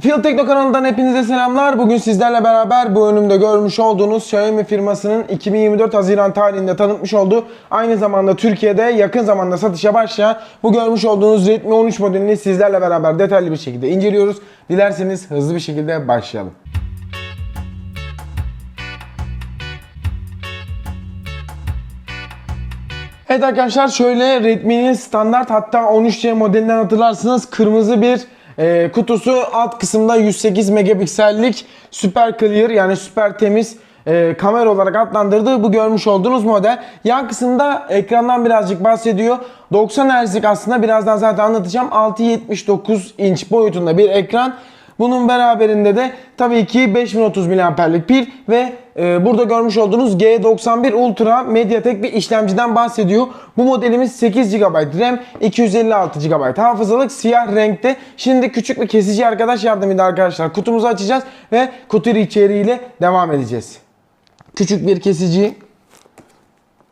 Field Tekno kanalından hepinize selamlar. Bugün sizlerle beraber bu önümde görmüş olduğunuz Xiaomi firmasının 2024 Haziran tarihinde tanıtmış olduğu aynı zamanda Türkiye'de yakın zamanda satışa başlayan bu görmüş olduğunuz Redmi 13 modelini sizlerle beraber detaylı bir şekilde inceliyoruz. Dilerseniz hızlı bir şekilde başlayalım. Evet arkadaşlar şöyle Redmi'nin standart hatta 13C modelinden hatırlarsınız kırmızı bir e, kutusu alt kısımda 108 megapiksellik süper clear yani süper temiz e, kamera olarak adlandırdığı bu görmüş olduğunuz model. Yan kısımda ekrandan birazcık bahsediyor. 90 Hz'lik aslında birazdan zaten anlatacağım. 6.79 inç boyutunda bir ekran. Bunun beraberinde de tabii ki 5030 mAh'lik pil ve e, burada görmüş olduğunuz G91 Ultra Mediatek bir işlemciden bahsediyor. Bu modelimiz 8 GB RAM, 256 GB hafızalık siyah renkte. Şimdi küçük bir kesici arkadaş yardımıyla arkadaşlar kutumuzu açacağız ve kutu içeriğiyle devam edeceğiz. Küçük bir kesici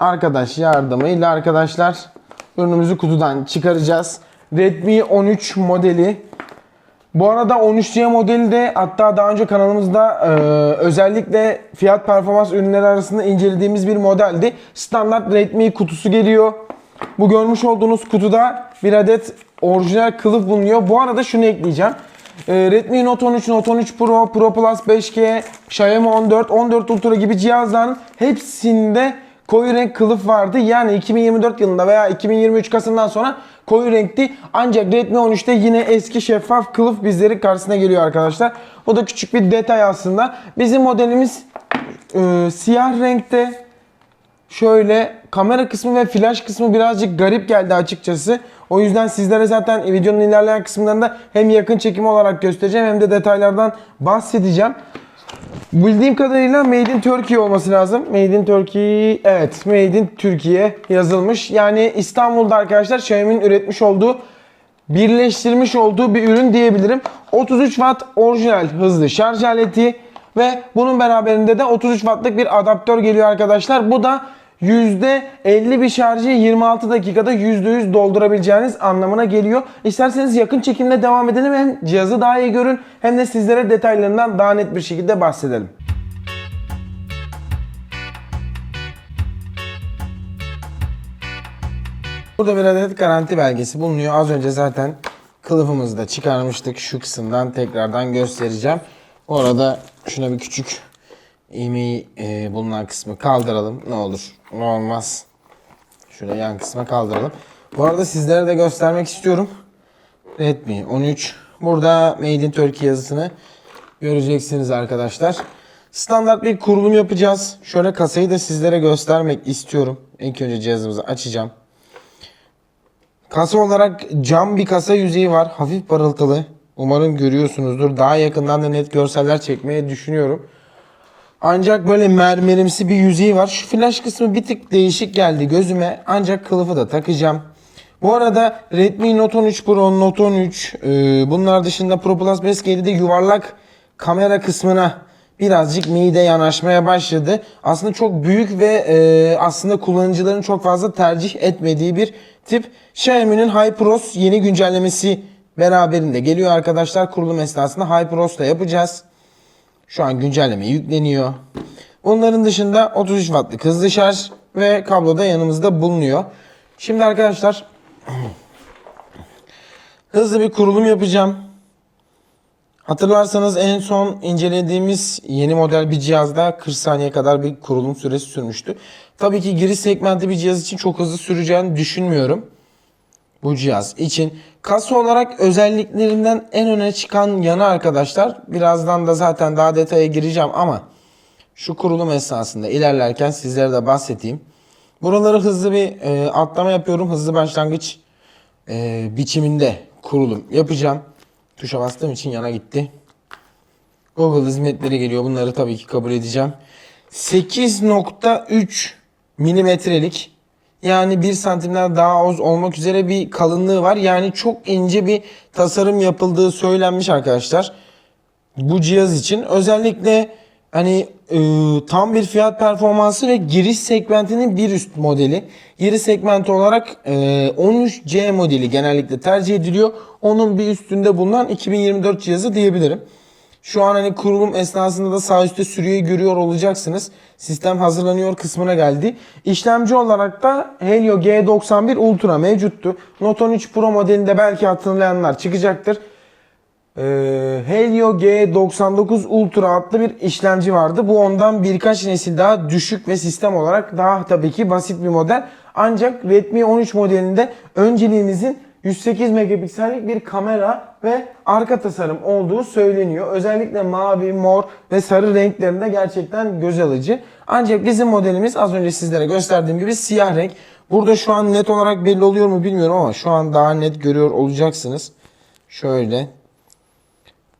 arkadaş yardımıyla arkadaşlar ürünümüzü kutudan çıkaracağız. Redmi 13 modeli bu arada 13C modeli de hatta daha önce kanalımızda e, özellikle fiyat performans ürünleri arasında incelediğimiz bir modeldi. Standart Redmi kutusu geliyor. Bu görmüş olduğunuz kutuda bir adet orijinal kılıf bulunuyor. Bu arada şunu ekleyeceğim. E, Redmi Note 13, Note 13 Pro, Pro Plus 5G, Xiaomi 14, 14 Ultra gibi cihazların hepsinde koyu renk kılıf vardı. Yani 2024 yılında veya 2023 Kasım'dan sonra koyu renkti. Ancak Redmi 13'te yine eski şeffaf kılıf bizleri karşısına geliyor arkadaşlar. O da küçük bir detay aslında. Bizim modelimiz e, siyah renkte. Şöyle kamera kısmı ve flash kısmı birazcık garip geldi açıkçası. O yüzden sizlere zaten videonun ilerleyen kısımlarında hem yakın çekim olarak göstereceğim hem de detaylardan bahsedeceğim. Bildiğim kadarıyla Made in Turkey olması lazım. Made in Turkey, evet Made in Türkiye yazılmış. Yani İstanbul'da arkadaşlar Xiaomi'nin üretmiş olduğu, birleştirmiş olduğu bir ürün diyebilirim. 33 Watt orijinal hızlı şarj aleti ve bunun beraberinde de 33 Watt'lık bir adaptör geliyor arkadaşlar. Bu da %50 bir şarjı 26 dakikada %100 doldurabileceğiniz anlamına geliyor. İsterseniz yakın çekimle devam edelim hem cihazı daha iyi görün hem de sizlere detaylarından daha net bir şekilde bahsedelim. Burada bir adet garanti belgesi bulunuyor. Az önce zaten kılıfımızı da çıkarmıştık. Şu kısımdan tekrardan göstereceğim. Bu arada şuna bir küçük iğmeyi e, bulunan kısmı kaldıralım. Ne olur ne olmaz. Şöyle yan kısma kaldıralım. Bu arada sizlere de göstermek istiyorum. Redmi 13. Burada Made in Turkey yazısını göreceksiniz arkadaşlar. Standart bir kurulum yapacağız. Şöyle kasayı da sizlere göstermek istiyorum. İlk önce cihazımızı açacağım. Kasa olarak cam bir kasa yüzeyi var. Hafif parıltılı. Umarım görüyorsunuzdur. Daha yakından da net görseller çekmeyi düşünüyorum. Ancak böyle mermerimsi bir yüzeyi var. Şu flash kısmı bir tık değişik geldi gözüme. Ancak kılıfı da takacağım. Bu arada Redmi Note 13 Pro, Note 13 e, bunlar dışında Pro Plus 5G'de de yuvarlak kamera kısmına birazcık mide yanaşmaya başladı. Aslında çok büyük ve e, aslında kullanıcıların çok fazla tercih etmediği bir tip. Xiaomi'nin HyperOS yeni güncellemesi beraberinde geliyor arkadaşlar. Kurulum esnasında HyperOS'la yapacağız. Şu an güncelleme yükleniyor. Onların dışında 33 wattlık hızlı şarj ve kablo da yanımızda bulunuyor. Şimdi arkadaşlar hızlı bir kurulum yapacağım. Hatırlarsanız en son incelediğimiz yeni model bir cihazda 40 saniye kadar bir kurulum süresi sürmüştü. Tabii ki giriş segmenti bir cihaz için çok hızlı süreceğini düşünmüyorum. Bu cihaz için. Kasa olarak özelliklerinden en öne çıkan yanı arkadaşlar. Birazdan da zaten daha detaya gireceğim ama şu kurulum esnasında ilerlerken sizlere de bahsedeyim. Buraları hızlı bir e, atlama yapıyorum. Hızlı başlangıç e, biçiminde kurulum yapacağım. Tuşa bastığım için yana gitti. Google hizmetleri geliyor. Bunları tabii ki kabul edeceğim. 8.3 milimetrelik yani 1 santimden daha az olmak üzere bir kalınlığı var. Yani çok ince bir tasarım yapıldığı söylenmiş arkadaşlar. Bu cihaz için. Özellikle hani e, tam bir fiyat performansı ve giriş segmentinin bir üst modeli. Giriş segmenti olarak e, 13C modeli genellikle tercih ediliyor. Onun bir üstünde bulunan 2024 cihazı diyebilirim. Şu an hani kurulum esnasında da sağ üstte sürüyü görüyor olacaksınız. Sistem hazırlanıyor kısmına geldi. İşlemci olarak da Helio G91 Ultra mevcuttu. Note 13 Pro modelinde belki hatırlayanlar çıkacaktır. Ee, Helio G99 Ultra adlı bir işlemci vardı. Bu ondan birkaç nesil daha düşük ve sistem olarak daha tabii ki basit bir model. Ancak Redmi 13 modelinde önceliğimizin 108 megapiksellik bir kamera ve arka tasarım olduğu söyleniyor. Özellikle mavi, mor ve sarı renklerinde gerçekten göz alıcı. Ancak bizim modelimiz az önce sizlere gösterdiğim gibi siyah renk. Burada şu an net olarak belli oluyor mu bilmiyorum ama şu an daha net görüyor olacaksınız. Şöyle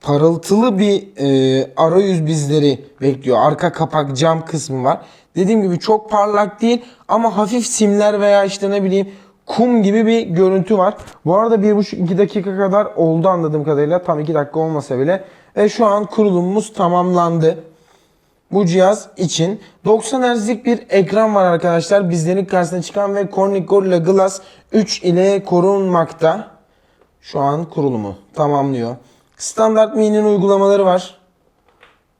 parıltılı bir e, arayüz bizleri bekliyor. Arka kapak cam kısmı var. Dediğim gibi çok parlak değil ama hafif simler veya işte ne bileyim kum gibi bir görüntü var. Bu arada 1,5-2 dakika kadar oldu anladığım kadarıyla. Tam 2 dakika olmasa bile. Ve şu an kurulumumuz tamamlandı. Bu cihaz için 90 Hz'lik bir ekran var arkadaşlar. Bizlerin karşısına çıkan ve Corning Gorilla Glass 3 ile korunmakta. Şu an kurulumu tamamlıyor. Standart Mi'nin uygulamaları var.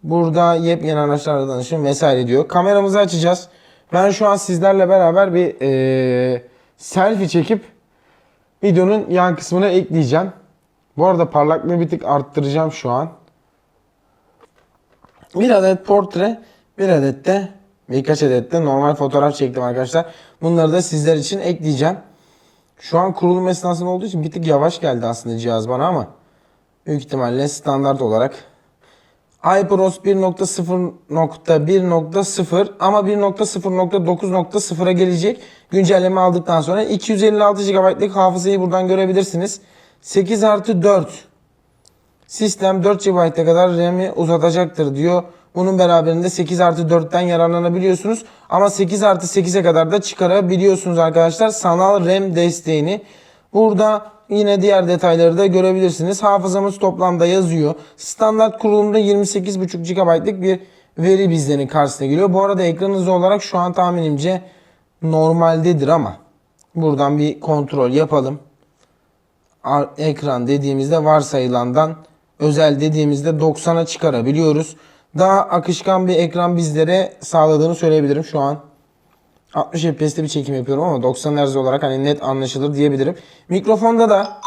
Burada yepyeni araçlarla danışın vesaire diyor. Kameramızı açacağız. Ben şu an sizlerle beraber bir eee, selfie çekip videonun yan kısmına ekleyeceğim. Bu arada parlaklığı bir tık arttıracağım şu an. Bir adet portre, bir adet de birkaç adet de normal fotoğraf çektim arkadaşlar. Bunları da sizler için ekleyeceğim. Şu an kurulum esnasında olduğu için bir tık yavaş geldi aslında cihaz bana ama büyük ihtimalle standart olarak HyperOS 1.0.1.0 ama 1.0.9.0'a gelecek. Güncelleme aldıktan sonra 256 GB'lık hafızayı buradan görebilirsiniz. 8 artı 4 Sistem 4 GB'a kadar RAM'i uzatacaktır diyor. Bunun beraberinde 8 artı 4'ten yararlanabiliyorsunuz. Ama 8 artı 8'e kadar da çıkarabiliyorsunuz arkadaşlar. Sanal RAM desteğini. Burada yine diğer detayları da görebilirsiniz. Hafızamız toplamda yazıyor. Standart kurulumda 28,5 GB'lık bir veri bizlerin karşısına geliyor. Bu arada ekran hızı olarak şu an tahminimce normaldedir ama buradan bir kontrol yapalım ekran dediğimizde varsayılandan özel dediğimizde 90'a çıkarabiliyoruz. Daha akışkan bir ekran bizlere sağladığını söyleyebilirim şu an. 60 FPS'te bir çekim yapıyorum ama 90 Hz olarak hani net anlaşılır diyebilirim. Mikrofonda da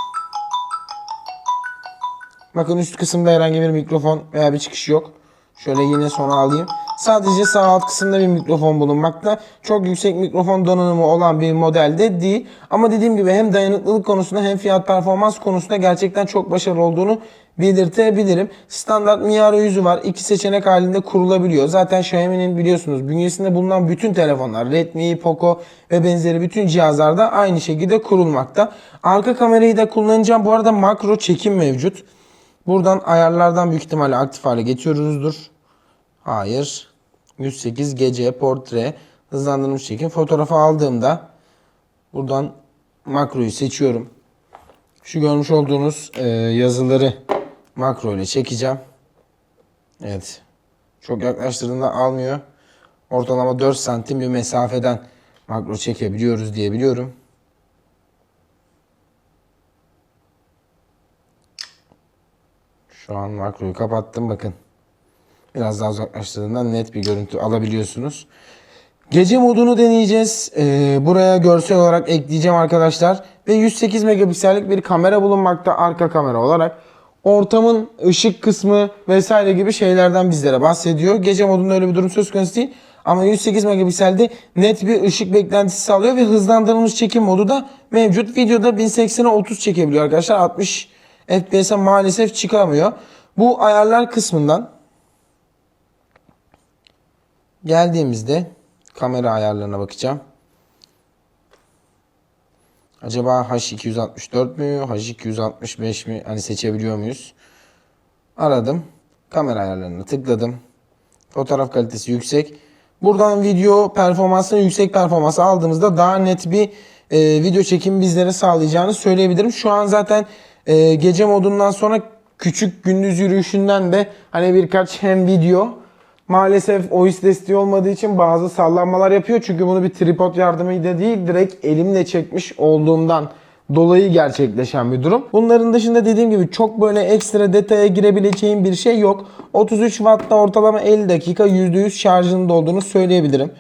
bakın üst kısımda herhangi bir mikrofon veya bir çıkış yok. Şöyle yine sona alayım. Sadece sağ alt kısımda bir mikrofon bulunmakta. Çok yüksek mikrofon donanımı olan bir modelde değil. Ama dediğim gibi hem dayanıklılık konusunda hem fiyat performans konusunda gerçekten çok başarılı olduğunu belirtebilirim. Standart Mi arayüzü var. İki seçenek halinde kurulabiliyor. Zaten Xiaomi'nin biliyorsunuz bünyesinde bulunan bütün telefonlar Redmi, Poco ve benzeri bütün cihazlarda aynı şekilde kurulmakta. Arka kamerayı da kullanacağım. Bu arada makro çekim mevcut. Buradan ayarlardan büyük ihtimalle aktif hale getiriyoruzdur. Hayır. 108 gece portre hızlandırılmış çekim. Fotoğrafı aldığımda buradan makroyu seçiyorum. Şu görmüş olduğunuz e, yazıları makro ile çekeceğim. Evet. Çok yaklaştırdığında almıyor. Ortalama 4 santim bir mesafeden makro çekebiliyoruz diye biliyorum. Şu an makroyu kapattım bakın. Biraz daha uzaklaştırdığında net bir görüntü alabiliyorsunuz. Gece modunu deneyeceğiz. Ee, buraya görsel olarak ekleyeceğim arkadaşlar. Ve 108 megapiksellik bir kamera bulunmakta arka kamera olarak. Ortamın ışık kısmı vesaire gibi şeylerden bizlere bahsediyor. Gece modunda öyle bir durum söz konusu değil. Ama 108 megapikselde net bir ışık beklentisi sağlıyor ve hızlandırılmış çekim modu da mevcut. Videoda 1080'e 30 çekebiliyor arkadaşlar. 60 FPS'e maalesef çıkamıyor. Bu ayarlar kısmından Geldiğimizde kamera ayarlarına bakacağım. Acaba H264 mü, H265 mi? Hani seçebiliyor muyuz? Aradım. Kamera ayarlarına tıkladım. Fotoğraf kalitesi yüksek. Buradan video performansını yüksek performans aldığımızda daha net bir e, video çekim bizlere sağlayacağını söyleyebilirim. Şu an zaten e, gece modundan sonra küçük gündüz yürüyüşünden de hani birkaç hem video Maalesef OIS desteği olmadığı için bazı sallanmalar yapıyor. Çünkü bunu bir tripod yardımıyla değil direkt elimle çekmiş olduğumdan dolayı gerçekleşen bir durum. Bunların dışında dediğim gibi çok böyle ekstra detaya girebileceğim bir şey yok. 33 Watt'ta ortalama 50 dakika %100 şarjında olduğunu söyleyebilirim.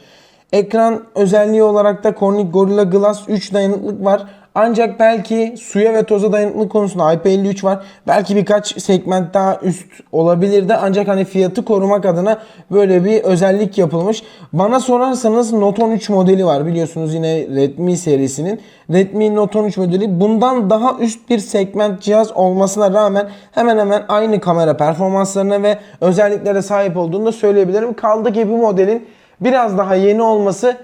Ekran özelliği olarak da Corning Gorilla Glass 3 dayanıklık var. Ancak belki suya ve toza dayanıklı konusunda IP53 var. Belki birkaç segment daha üst olabilirdi. Ancak hani fiyatı korumak adına böyle bir özellik yapılmış. Bana sorarsanız Note 13 modeli var. Biliyorsunuz yine Redmi serisinin. Redmi Note 13 modeli bundan daha üst bir segment cihaz olmasına rağmen hemen hemen aynı kamera performanslarına ve özelliklere sahip olduğunu da söyleyebilirim. Kaldı ki bu modelin biraz daha yeni olması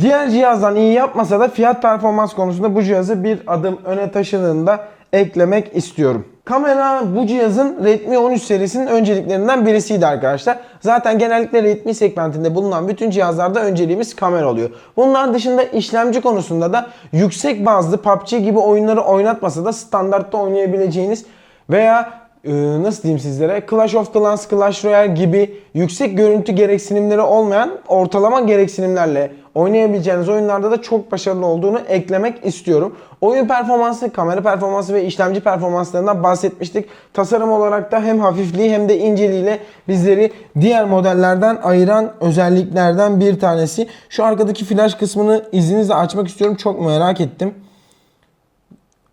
diğer cihazdan iyi yapmasa da fiyat performans konusunda bu cihazı bir adım öne taşıdığını da eklemek istiyorum. Kamera bu cihazın Redmi 13 serisinin önceliklerinden birisiydi arkadaşlar. Zaten genellikle Redmi segmentinde bulunan bütün cihazlarda önceliğimiz kamera oluyor. Bunlar dışında işlemci konusunda da yüksek bazlı PUBG gibi oyunları oynatmasa da standartta oynayabileceğiniz veya nasıl diyeyim sizlere Clash of Clans, Clash Royale gibi yüksek görüntü gereksinimleri olmayan ortalama gereksinimlerle oynayabileceğiniz oyunlarda da çok başarılı olduğunu eklemek istiyorum. Oyun performansı, kamera performansı ve işlemci performanslarından bahsetmiştik. Tasarım olarak da hem hafifliği hem de inceliğiyle bizleri diğer modellerden ayıran özelliklerden bir tanesi. Şu arkadaki flash kısmını izninizle açmak istiyorum. Çok merak ettim.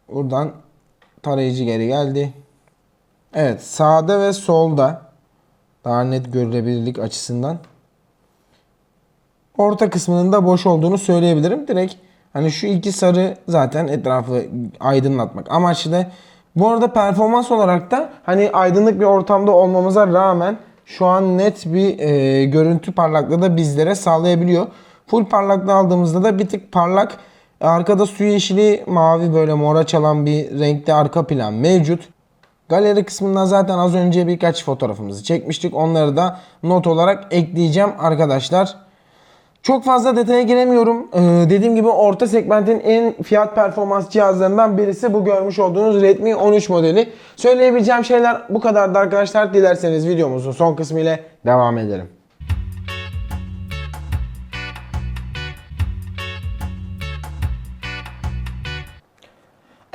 Buradan tarayıcı geri geldi. Evet sağda ve solda daha net görülebilirlik açısından orta kısmının da boş olduğunu söyleyebilirim. Direkt hani şu iki sarı zaten etrafı aydınlatmak amaçlı. Bu arada performans olarak da hani aydınlık bir ortamda olmamıza rağmen şu an net bir e, görüntü parlaklığı da bizlere sağlayabiliyor. Full parlaklığı aldığımızda da bir tık parlak arkada su yeşili mavi böyle mora çalan bir renkte arka plan mevcut. Galeri kısmından zaten az önce birkaç fotoğrafımızı çekmiştik. Onları da not olarak ekleyeceğim arkadaşlar. Çok fazla detaya giremiyorum. Ee, dediğim gibi orta segmentin en fiyat performans cihazlarından birisi bu görmüş olduğunuz Redmi 13 modeli. Söyleyebileceğim şeyler bu kadardı arkadaşlar. Dilerseniz videomuzun son kısmı ile devam edelim.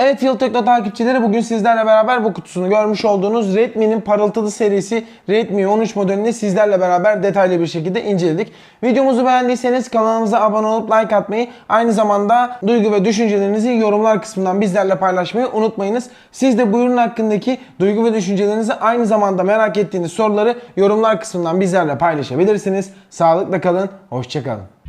Evet Yıl takipçileri bugün sizlerle beraber bu kutusunu görmüş olduğunuz Redmi'nin parıltılı serisi Redmi 13 modelini sizlerle beraber detaylı bir şekilde inceledik. Videomuzu beğendiyseniz kanalımıza abone olup like atmayı aynı zamanda duygu ve düşüncelerinizi yorumlar kısmından bizlerle paylaşmayı unutmayınız. Siz de bu ürün hakkındaki duygu ve düşüncelerinizi aynı zamanda merak ettiğiniz soruları yorumlar kısmından bizlerle paylaşabilirsiniz. Sağlıkla kalın, hoşçakalın.